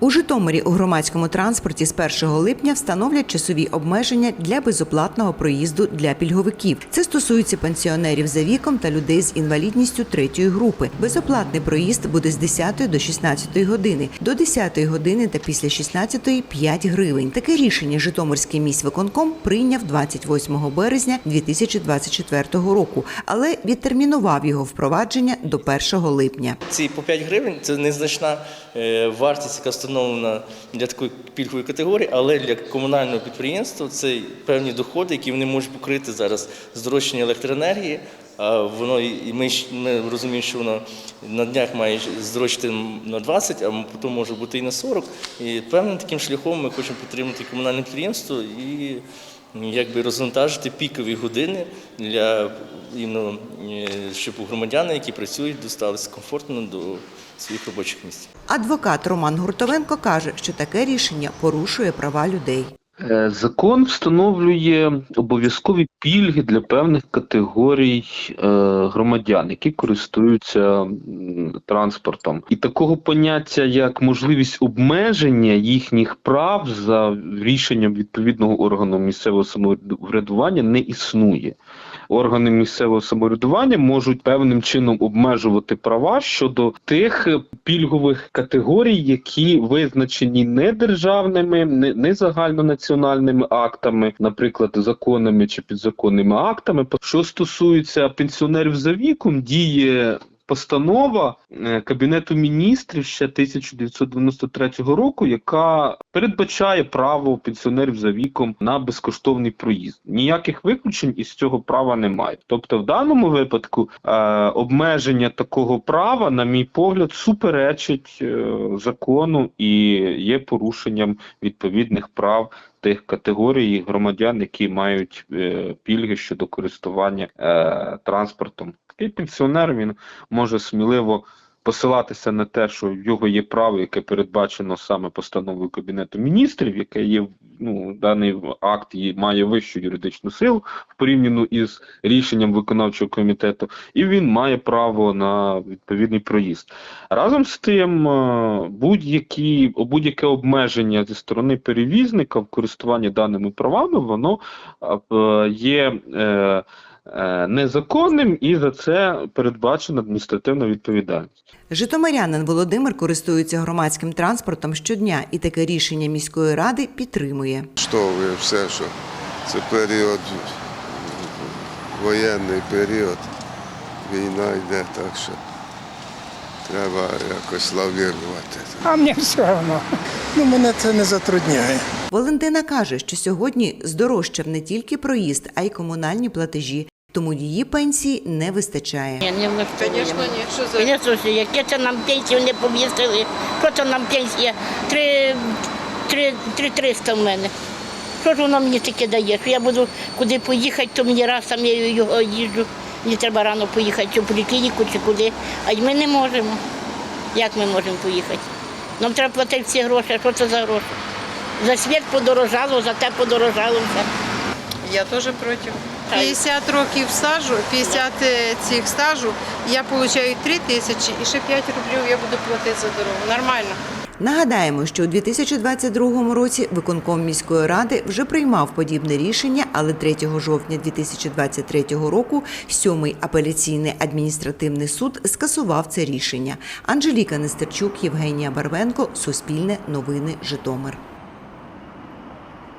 У Житомирі у громадському транспорті з 1 липня встановлять часові обмеження для безоплатного проїзду для пільговиків. Це стосується пенсіонерів за віком та людей з інвалідністю третьої групи. Безоплатний проїзд буде з 10 до 16 години, до 10 години та після 16 – 5 гривень. Таке рішення Житомирський міськвиконком прийняв 28 березня 2024 року, але відтермінував його впровадження до 1 липня. Ці по 5 гривень це незначна е, вартість, яка встановлена для такої пільгової категорії, але для комунального підприємства це певні доходи, які вони можуть покрити зараз здорожчання електроенергії. А воно і ми, ми розуміємо, що воно на днях має здорожчати на 20, а потім може бути і на 40. І певним таким шляхом ми хочемо підтримати комунальне підприємство і якби розвантажити пікові години для іменно, е, щоб громадяни, які працюють, досталися комфортно до своїх робочих місць. Адвокат Роман Гуртовенко каже, що таке рішення порушує права людей. Е, Закон встановлює обов'язкові пільги для певних категорій е, громадян, які користуються транспортом. І такого поняття, як можливість обмеження їхніх прав за рішенням відповідного органу місцевого самоврядування не існує. Органи місцевого самоврядування можуть певним чином обмежувати права щодо тих е, пільгових категорій, які визначені не державними, не, не загальнонаціональними актами, наприклад, законами чи підзаконними актами. Що стосується пенсіонерів за віком, діє. Постанова е, Кабінету міністрів ще 1993 року, яка передбачає право пенсіонерів за віком на безкоштовний проїзд. Ніяких виключень із цього права немає. Тобто, в даному випадку е, обмеження такого права, на мій погляд, суперечить е, закону і є порушенням відповідних прав тих категорій громадян, які мають е, пільги щодо користування е, транспортом. Такий пенсіонер він може сміливо посилатися на те, що в його є право, яке передбачено саме постановою Кабінету міністрів, яке є ну, даний акт є- має вищу юридичну силу в порівняно із рішенням виконавчого комітету, і він має право на відповідний проїзд. Разом з тим, е, будь-які будь-яке обмеження зі сторони перевізника в користуванні даними правами, воно е, є. е, Незаконним і за це передбачена адміністративна відповідальність. Житомирянин Володимир користується громадським транспортом щодня, і таке рішення міської ради підтримує. влаштовує все, що це період, воєнний період, війна йде, так що треба якось лавірувати. А мені все одно. Ну, мене це не затрудняє. Валентина каже, що сьогодні здорожчав не тільки проїзд, а й комунальні платежі, тому її пенсії не вистачає. Ні, не. Звісно, ні. Що за Звісно, що яке це нам пенсію не повісили? Що це нам пенсія? Три, три, три триста в мене. Що ж воно мені таке дає? Що я буду куди поїхати, то мені раз там я його їжджу. Мені треба рано поїхати, чи в поліклініку, чи куди. А й ми не можемо. Як ми можемо поїхати? Нам треба платити всі гроші. А що це за гроші? За світ подорожало, за те подорожало все. я теж проти. Так. 50 років стажу, 50 цих стажу, я отримую 3 тисячі і ще 5 рублів я буду платити за дорогу. Нормально. Нагадаємо, що у 2022 році виконком міської ради вже приймав подібне рішення, але 3 жовтня 2023 року сьомий апеляційний адміністративний суд скасував це рішення. Анжеліка Нестерчук, Євгенія Барвенко, Суспільне новини, Житомир.